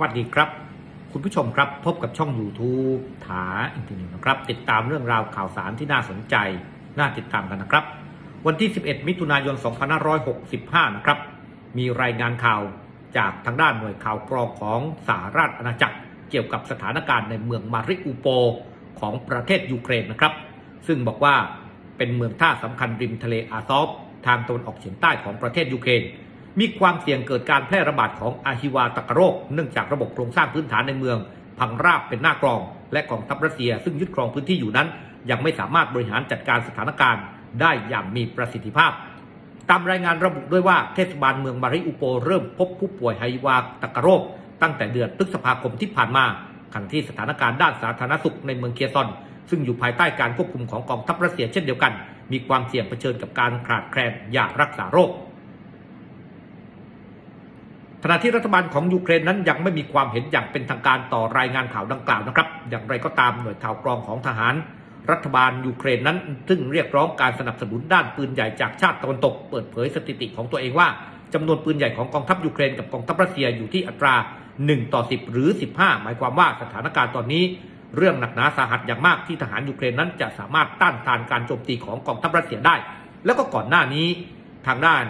วัสดีครับ คุณผู้ชมครับพบกับช่อง YouTube ถาอินเทอร์เน็ตนะครับ ติดตามเรื่องราวข่าวสารที่น่าสนใจ น่าติดตามกันนะครับ วันที่ 11 มิถุนายน 2565 นะครับ มีรายงานข่าวจากทางด้านหน่วยข่าวกรองของสหราชอาณาจักร เกี่ยวกับสถานการณ์ในเมืองมาริอูโปของประเทศยูเครนนะครับ ซึ่งบอกว่าเป็นเมืองท่าสำคัญริมทะเลอาซอฟทางตะวันออกเฉียงใต้ของประเทศยูเครน มีความเสี่ยงเกิดการแพร่ระบาดของอาฮิวาตกโรค เนื่องจากระบบโครงสร้างพื้นฐานในเมือง พังราบเป็นหน้ากรอง และกองทัพรัสเซียซึ่งยึดครองพื้นที่อยู่นั้น ยังไม่สามารถบริหารจัดการสถานการณ์ ได้อย่างมีประสิทธิภาพ ตามรายงานระบุด้วยว่าเทศบาลเมืองมาริอุโปเริ่มพบผู้ป่วยไฮวาตกโรค ตั้งแต่เดือนพฤษภาคมที่ผ่านมาขณะที่สถานการณ์ด้านสาธารณสุขในเมืองเคียซอน ซึ่งอยู่ภายใต้การควบคุมของกองทัพรัสเซียเช่นเดียวกัน มีความเสี่ยงเผชิญกับการขาดแคลนยารักษาโรค ขณะที่รัฐบาลของยูเครนนั้นยังไม่มีความเห็นอย่างเป็นทางการต่อรายงานข่าวดังกล่าวนะครับ อย่างไรก็ตามหน่วยข่าวกรองของทหาร รัฐบาลยูเครนนั้น ซึ่งเรียกร้องการสนับสนุนด้านปืนใหญ่จากชาติตะวันตก เปิดเผยสถิติของตัวเองว่าจำนวนปืนใหญ่ของกองทัพยูเครนกับกองทัพรัสเซียอยู่ที่อัตรา 1 ต่อ 10 หรือ 15 หมายความว่าสถานการณ์ตอนนี้ เรื่องหนักหนาสาหัสอย่างมากที่ทหารยูเครนนั้นจะสามารถต้านทานการโจมตีของกองทัพรัสเซียได้ แล้วก็ก่อนหน้านี้ทางด้าน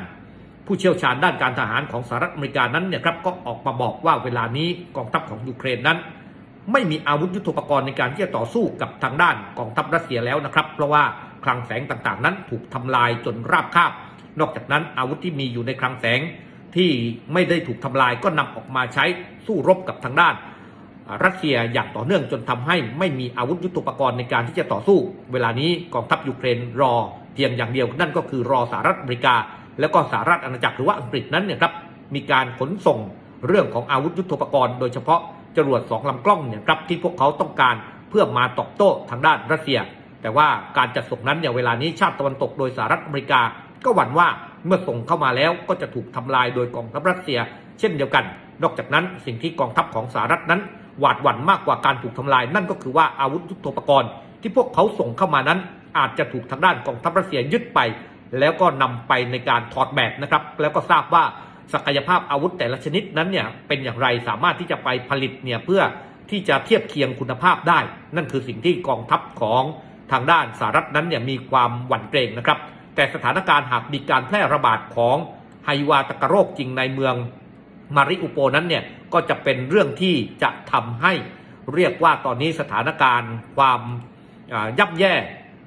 ผู้เชี่ยวชาญด้านการทหารของสหรัฐอเมริกานั้นเนี่ยครับก็ออกมาบอกว่าเวลานี้กองทัพของยูเครนนั้น ไม่มีอาวุธยุทโธปกรณ์ในการที่จะต่อสู้กับทางด้านกองทัพรัสเซียแล้วนะครับ เพราะว่าคลังแสงต่างๆ นั้นถูกทำลายจนราบคาบ นอกจากนั้นอาวุธที่มีอยู่ในคลังแสงที่ไม่ได้ถูกทำลายก็นำออกมาใช้สู้รบกับทางด้าน รัสเซียอย่างต่อเนื่องจนทำให้ไม่มีอาวุธยุทโธปกรณ์ในการที่จะต่อสู้ เวลานี้กองทัพยูเครนรอเพียงอย่างเดียวนั่นก็คือรอสหรัฐอเมริกา แล้วก็สหรัฐอาณาจักรหรือว่าอังกฤษนั้นเนี่ยครับมีการขนส่งเรื่องของอาวุธยุทโธปกรณ์โดยเฉพาะจรวดสองลำกล้องเนี่ยครับที่พวกเขาต้องการเพื่อมาตอบโต้ทางด้านรัสเซีย แต่ว่าการจัดส่งนั้นเนี่ยเวลานี้ชาติตะวันตกโดยสหรัฐอเมริกา ก็หวั่นว่าเมื่อส่งเข้ามาแล้วก็จะถูกทำลายโดยกองทัพรัสเซีย เช่นเดียวกัน นอกจากนั้นสิ่งที่กองทัพของสหรัฐนั้น หวาดหวั่นมากกว่าการถูกทำลาย นั่นก็คือว่าอาวุธยุทโธปกรณ์ ที่พวกเขาส่งเข้ามานั้น อาจจะถูกทางด้านกองทัพรัสเซียยึดไป แล้วก็นำไปในการถอดแบบนะครับ แล้วก็ทราบว่าศักยภาพอาวุธแต่ละชนิดนั้นเนี่ยเป็นอย่างไรสามารถที่จะไปผลิตเนี่ยเพื่อที่จะเทียบเคียงคุณภาพได้ นั่นคือสิ่งที่กองทัพของทางด้านสหรัฐนั้นเนี่ยมีความหวั่นเกรงนะครับ แต่สถานการณ์หากมีการแพร่ระบาดของไฮวาตกโรคจริงในเมืองมาริอุโปนั้นเนี่ยก็จะเป็นเรื่องที่จะทำให้เรียกว่าตอนนี้สถานการณ์ความย่ำแย่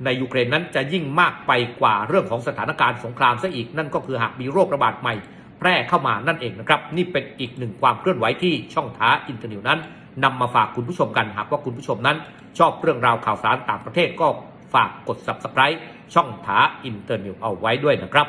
ในยูเครนนั้นจะยิ่งมากไปกว่าเรื่องของสถานการณ์สงครามซะอีกนั่นก็คือหากมีโรคระบาดใหม่ แพร่เข้ามานั่นเองนะครับ นี่เป็นอีกหนึ่งความเคลื่อนไหวที่ช่องท้าอินเทอร์เน็ตนั้นนำมาฝากคุณผู้ชมกันหากว่าคุณผู้ชมนั้น ชอบเรื่องราวข่าวสารต่างประเทศก็ฝากกด subscribe ช่องท้าอินเทอร์เน็ตเอาไว้ด้วยนะครับ